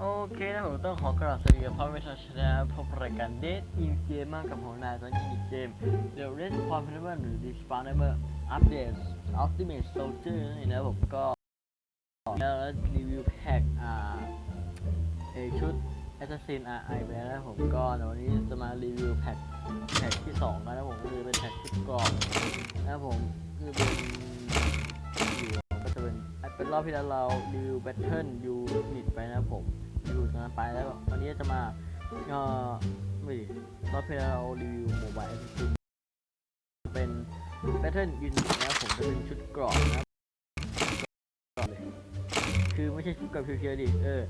โอเคนะผมต้องขอกราบสวัสดีกับพ่อแม่ชาวชนะพบรายการเดทอินเกมมากกับของนายตอนนี้ในเกม The Red f o r m a n หรือ Dispanner Update Ultimate Soldier นั่นเองนะผมก็แล้วรีวิวแพ็กอ่าเอชุด Assassin RI ไปแล้วนะผมก็วันนี้จะมารีวิวแพ็กแพ็กที่2แล้วนะผมก็คือเป็นแพ็กชุดกรอบนะผมคือเป็นอยู่ก็จะเป็นเป็นรอบที่แล้วเรารีวิวแบทเทิลยูนิตไปนะผม รีวิวตรงนั้นไปแล้ววันนี้จะมาเอ่อไม่ดิรอบที่แล้วเรารีวิวโมบายแอสซิสเป็นแบทเทิลยูนิตนะผมจะเป็นชุดกรอบนะกรอบเลยคือไม่ใช่ชุดกรอบเพียวๆดิเออ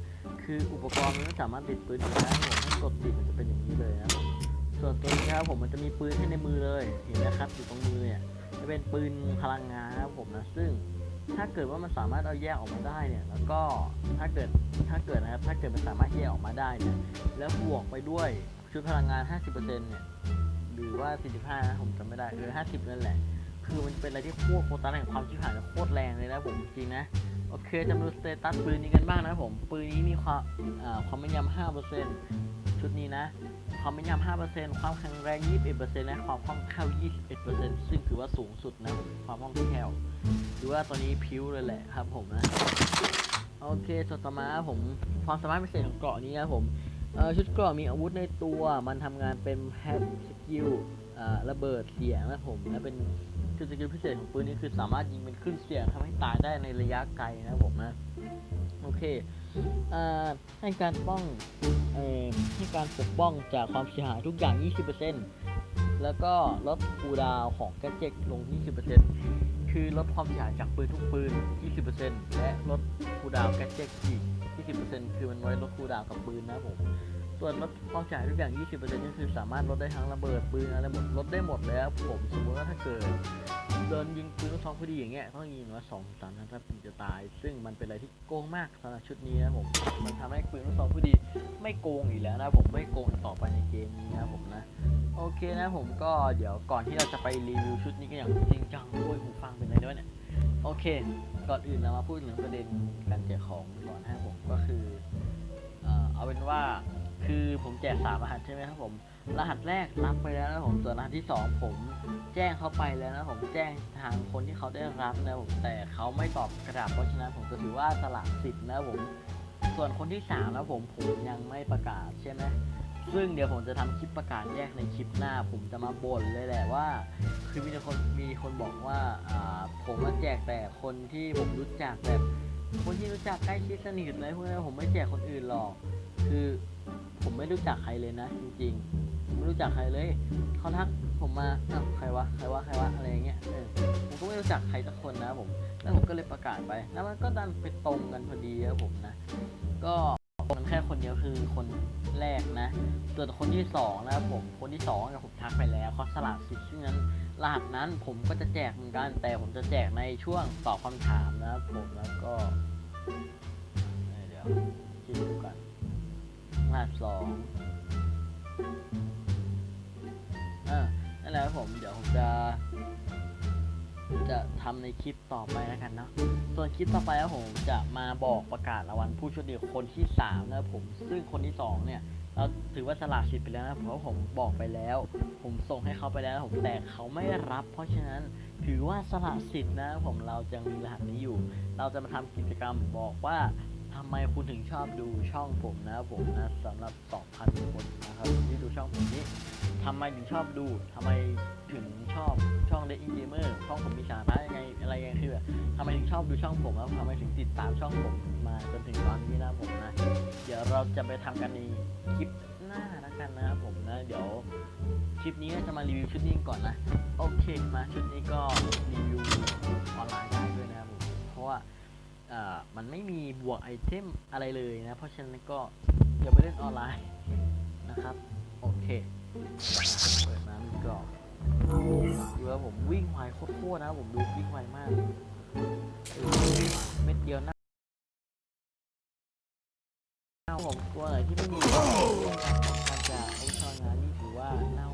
คืออุปกรณ์มันไม่สามารถติดปืนได้ผมถ้ากดติดมันจะเป็นอย่างนี้เลยนะส่วนตัวนี้นะครับผมมันจะมีปืนให้ในมือเลย เห็นไหมครับอยู่ตรงมือเนี่ยจะเป็นปืนพลังงานครับผมนะซึ่ง ถ้าเกิดว่ามันสามารถเอาแยกออกมาได้เนี่ย แล้วก็ถ้าเกิดถ้าเกิดนะครับ ถ้าเกิดมันสามารถแยกออกมาได้เนี่ยแล้วบวกไปด้วยชุดพลังงาน 50%เนี่ยหรือว่า 45 นะผมจำไม่ได้เออ50 นั่นแหละ คือมันเป็นอะไรที่โคตรโคตรแห่งความชิบหายและโคตรแรงเลยนะผมจริงนะ อเคจะมาดูสเตตัสปืนนี้กันบ้างนะผมปืนนี้มีความความแม่นยำ5%ชุดนี้นะ ความแม่นยำ5%ความแข็งแรง21%และความคล่องแคล่ว21%ซึ่งถือว่าสูงสุดนะความคล่องแคล่วถือว่าตอนนี้พิ้วเลยแหละครับผมนะโอเคส่วนต่อมาผมความสามารถพิเศษของเกราะนี้นะผมชุดเกราะมีอาวุธในตัว มันทำงานเป็นแพทสกิลระเบิดเสียงนะผมและเป็น คือสกิลพิเศษของปืนนี้คือสามารถยิงเป็นคลื่นเสียงทำให้ตายได้ในระยะไกลนะผมนะโอเคอให้การป้องอให้การปกป้องจากความเสียหายทุกอย่าง 20%แล้วก็ลดคูดาวของแกดเจ็ตลง 20%คือลดความเสียหายจากปืนทุกปืน 20%และลดคูดาวแกดเจ็ตอีก 20%คือมันไว้ลดคูดาวกับปืนนะผม ส่วนลดความเสียหายทุกอย่าง 20%ก็คือสามารถลดได้ทั้งระเบิดปืนอะไรหมดลดได้หมดเลยครับผมสมมติว่าถ้าเกิดโดนยิงปืนลูกซองพอดีอย่างเงี้ยต้องยิงว่าสองสามนัดถ้าถึงจะตาย ซึ่งมันเป็นอะไรที่โกงมากสำหรับชุดนี้นะผมมันทำให้ปืนลูกซองพอดี ไม่โกงอีกแล้วนะผมไม่โกงต่อไปในเกมนี้นะผมนะโอเคนะผมก็เดี๋ยวก่อนที่เราจะไปรีวิวชุดนี้กันอย่างจริงจังด้วยหูฟังเป็นอะไรด้วยเนี่ยโอเค ก่อนอื่นเรามาพูดถึงประเด็นการแจกของก่อนนะครับผมก็คือเอาเป็นว่า คือผมแจกสามรหัสใช่ไหมครับผม รหัสแรกรับไปแล้วนะผม ส่วนรหัสที่สองผมแจ้งเขาไปแล้วนะผมแจ้งทางคนที่เขาได้รับนะผมแต่เขาไม่ตอบกระดาษเพราะฉะนั้นผมจะถือว่าสละสิทธิ์นะผม ส่วนคนที่สามนะผมผมยังไม่ประกาศใช่ไหมซึ่งเดี๋ยวผมจะทำคลิปประกาศแยกในคลิปหน้า ผมจะมาบ่นเลยแหละว่า คือมีคนมีคนบอกว่าอ่าผมมาแจกแต่คนที่ผมรู้จักแบบ คนที่รู้จักใกล้ชิดสนิทเลยพวกนี้ผมไม่แจกคนอื่นหรอก คือผมไม่รู้จักใครเลยนะ จริงๆไม่รู้จักใครเลยเขาทักผมมาอ้าวใครวะใครวะใครวะอะไรอย่างเงี้ยเออผมก็ไม่รู้จักใครสักคนนะผมแล้วผมก็เลยประกาศไปแล้วมันก็ดันไปตรงกันพอดีครับผมนะ ก็มันแค่คนเดียวคือคนแรกนะส่วนคนที่สองนะครับผมคนที่สองเนี่ยผมทักไปแล้วเขาสละสิทธิ์ซึ่งนั้น รหัสนั้นผมก็จะแจกเหมือนกันแต่ผมจะแจกในช่วงตอบคำถามนะครับผมแล้วก็เดี๋ยวคิดดูกันรหัสสองเออนั่นแหละครับผมเดี๋ยวผมจะ จะทำในคลิปต่อไปแล้วกันเนาะส่วนคลิปต่อไปครับผมจะมาบอกประกาศรางวัลผู้โชคดีคนที่สามนะครับผมซึ่งคนที่สองเนี่ย เราถือว่าสละสิทธิ์ไปแล้วนะเพราะผมบอกไปแล้ว ผมส่งให้เขาไปแล้วผมแต่เขาไม่รับ เพราะฉะนั้นถือว่าสละสิทธิ์นะผมเราจะมีรหัสนี้อยู่ เราจะมาทำกิจกรรมบอกว่าทำไมคุณถึงชอบดูช่องผมนะผมนะสำหรับ 2,000 คนนะครับที่ดูช่องผมนี้ ทำไมถึงชอบดูทำไมถึงชอบช่อง The In Gamer ช่องผมมีสาระยังไงอะไรยังไงคือแบบทำไมถึงชอบดูช่องผมแล้วทำไมถึงติดตามช่องผมมาจนถึงตอนนี้นะผมนะ เดี๋ยวเราจะไปทำกันในคลิปหน้าแล้วกันนะครับผมนะ เดี๋ยวคลิปนี้จะมารีวิวชุดนี้ก่อนนะ โอเคมาชุดนี้ก็รีวิวออนไลน์ได้ด้วยนะครับผมเพราะว่ามันไม่มีบวกไอเทมอะไรเลยนะ เพราะฉะนั้นก็อย่าไปเล่นออนไลน์นะครับ โอเค เปิดมามีกรอบดูว่าผมวิ่งไวโคตรๆนะ ผมดูวิ่งไวมากเออเม็ดเดียวหน้าผมตัวไหนที่ไม่มีการจะไอชอนงานนี่ถือว่าน่า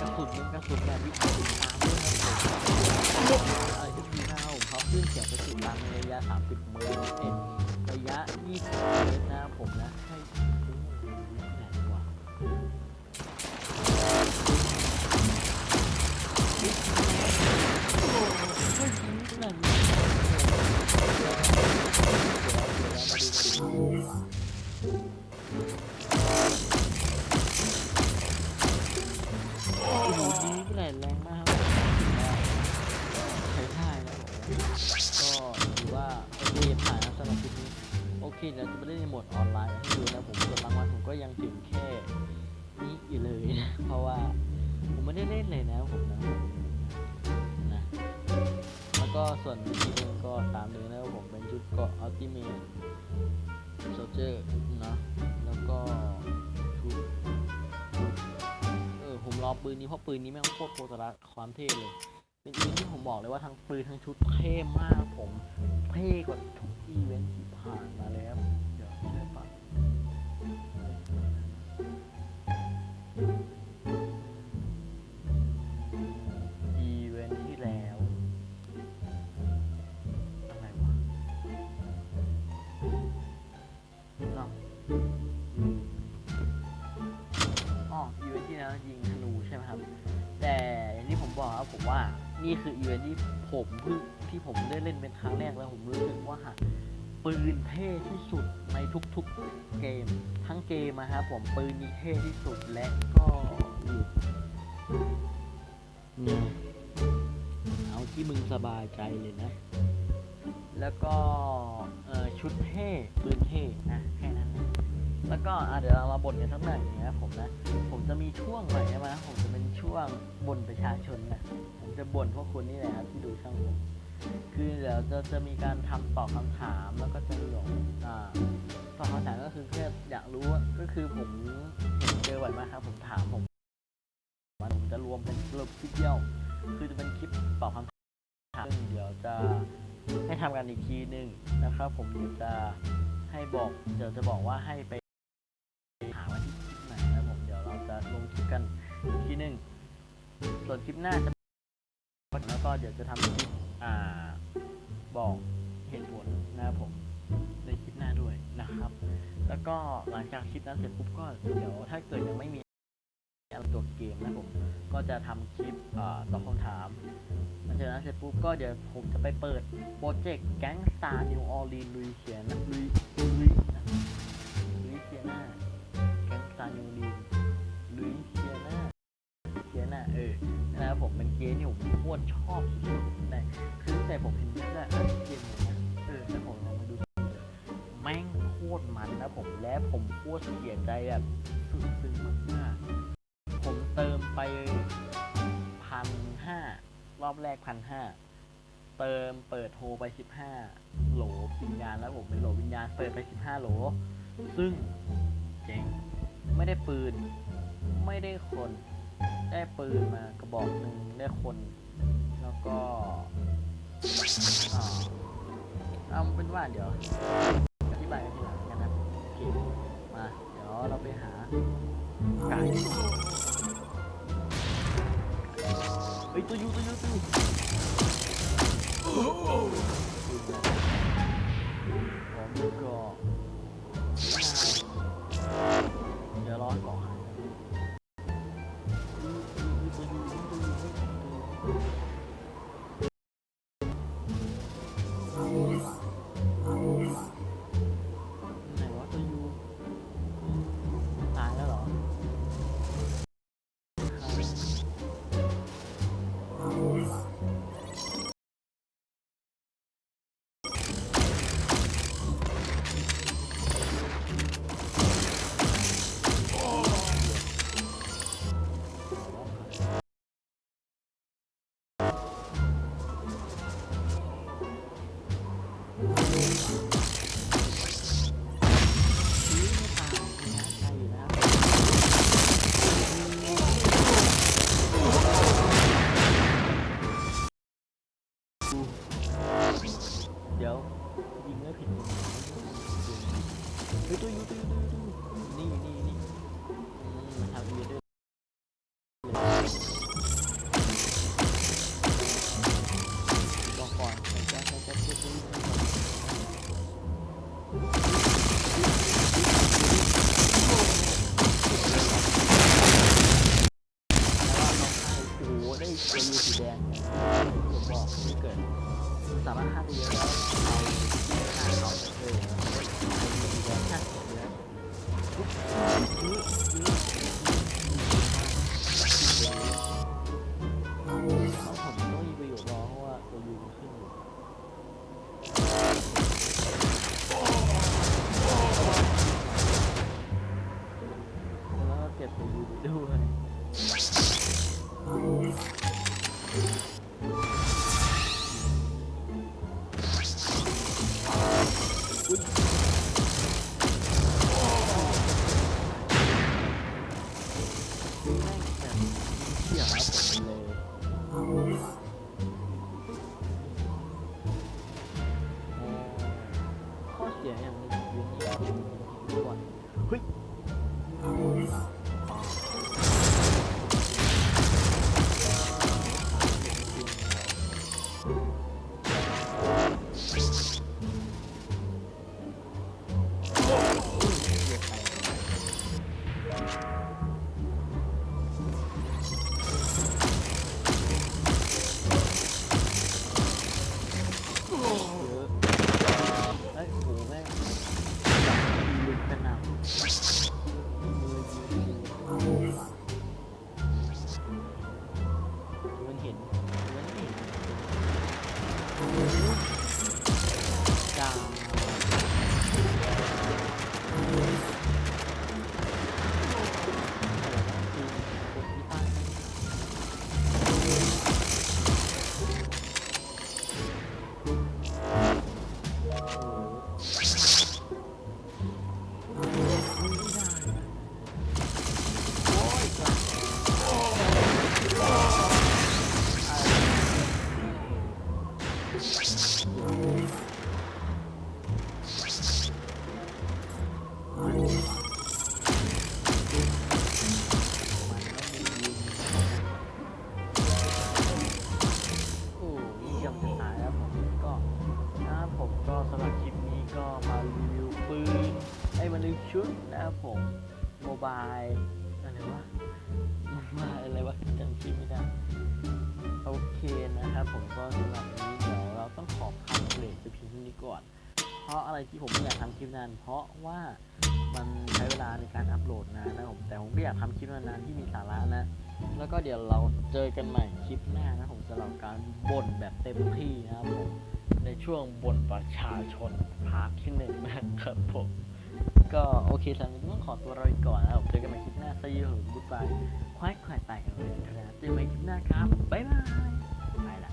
กระสุนกระสุนแบบวิถีตามด้วยครับเออที่ดีมากครับผมเขาขึ้นเสียงกระสุนตามในระยะ 30 เมตรเอ็ดระยะ 20 เมตรนะผมนะให้โอ้โหไหนวะเฮ้ยยิงขนาดนี้ เคเดี๋ยวจะไปเล่นในโหมดออนไลน์ให้ดูนะผมส่วนรางวัลผมก็ยังถึงแค่นี้อยู่เลยนะเพราะว่าผมไม่ได้เล่นเลยนะผมนะนะแล้วก็ส่วนทีนึงก็ตามนี้นะผมเป็นชุดเกาะอัลติเมทโซเจอร์นะแล้วก็ชุดเออผมรอปืนนี้เพราะปืนนี้แม่งโคตรโคตรละความเท่เลย เป็นปืนที่ผมบอกเลยว่าทั้งปืนทั้งชุดเท่มากผมเท่กว่าทุกอีเวนท์ที่ผ่านมาแล้วเดี๋ยวใช่ นี่คืออีเวนท์ที่ผมเพิ่งที่ผมได้เล่นเป็นครั้งแรกแล้วผมรู้สึกว่าปืนเท่ที่สุดในทุกๆเกม ทั้งเกมนะครับผมปืนนี้เท่ที่สุดและก็เอาที่มึงสบายใจเลยนะ แล้วก็ชุดเท่ปืนเท่นะแค่นั้นนะ แล้วก็เดี๋ยวเรามาบ่นกันสักหน่อยนะครับผมนะ ผมจะมีช่วงใหน่อยใช่ไหมผมจะเป็นช่วงบ่นประชาชนนะ ผมจะบ่นพวกคุณนี่แหละครับที่ดูช่องผมคือเดี๋ยวจะจะมีการทำตอบคำถามแล้วก็จะมีของอ่าตอบคำถามก็คือแค่อยากรู้ก็คือผมเห็นเจอบ่อยมากครับผมถามผมว่าผมจะรวมเป็นรวมคลิปเดียว คือจะเป็นคลิปตอบคำถามซึ่งเดี๋ยวจะให้ทำกันอีกทีหนึ่งนะครับ ผมเดี๋ยวจะให้บอกเดี๋ยวจะบอกว่าให้ไป หาว่าที่คลิปไหนนะผมเดี๋ยวเราจะลงคลิปกันอีกทีหนึ่งส่วนคลิปหน้าจะแล้วก็เดี๋ยวจะทำคลิปอ่าบอกเหตุผลนะครับผมในคลิปหน้าด้วยนะครับ แล้วก็หลังจากคลิปนั้นเสร็จปุ๊บก็เดี๋ยวถ้าเกิดยังไม่มีตัวเกมนะผมก็จะทำคลิปอตอบคำถามหลังจากนั้นเสร็จปุ๊บก็เดี๋ยวผมจะไปเปิดโปรเจกต์แก๊งสตาร์นิวออร์ลีนลุยเขียนลุยลุย เป็นเกมที่ผมโคตรชอบสุดๆแต่คือตั้งแต่ผมเห็นได้เออเกมเนี้ยเออแต่ผมลองมาดูแม่งโคตรมันนะผมและผมโคตรเสียใจแบบสุดซึ้งมากๆผมเติมไปพันห้ารอบแรกพันห้าเติมเปิดโทรไปสิบห้าโหลวิญญาณแล้วผมเป็นโหลวิญญาณเปิดไปสิบห้าโหล ซึ่งเจ๋งไม่ได้ปืน ไม่ได้คน ได้ปืนมากระบอกหนึ่งได้คน แล้วก็อ่าเอาเป็นว่าเดี๋ยวอธิบายกันทีหลังกันนะโอเคมา เดี๋ยวเราไปหาไก่เฮ้ยตัวยูตัวยูตัวยูผมก็ี๋ยวยิงไม่ผิดเฮ้ยตัวยูตัวยูตัวยูดูนี่นี่นี่มัทำยูด้วยบอกก่นแคแจ๊คแจ๊อยูสีแดงผมบอกไม่เกิด สามารถฆ่าได้เยอะแล้วเอาฆ่าเขาเออมีแดงฆ่าเสร็จแล้วปุ๊บยื้อยื้อเขาผมต้องมีประโยชน์รอเพราะว่าตัวยูมันขึ้นอยู่แล้วก็เก็บไปยูด้วย เสียอย่างนี้ก่อนเฮ้ย บายอะไรวะมบายอะไรวะจำชื่อไม่ได้โอเคนะครับผมก็สำหรับวันนี้เดี๋ยวเราต้องขอพักเบรกไปเพียงเท่านี้ก่อน เพราะอะไรที่ผมไม่อยากทำคลิปนานเพราะว่ามันใช้เวลาในการอัปโหลดนานนะผมแต่ผมก็อยากทำคลิปนานๆที่มีสาระนะ แล้วก็เดี๋ยวเราเจอกันใหม่คลิปหน้านะผมสำหรับการบ่นแบบเต็มที่นะครับผมในช่วงบนประชาชนพาร์ทที่หนึ่งนะครับผม ก็โอเคสำหรับวันนี้ต้องขอตัวเราอีกก่อนนะครับเจอกันใหม่คลิปหน้าซีอยู่บ๊ายบายควายควายตายกันเลยนะเจอกันใหม่คลิปหน้าครับบ๊ายบายไปละ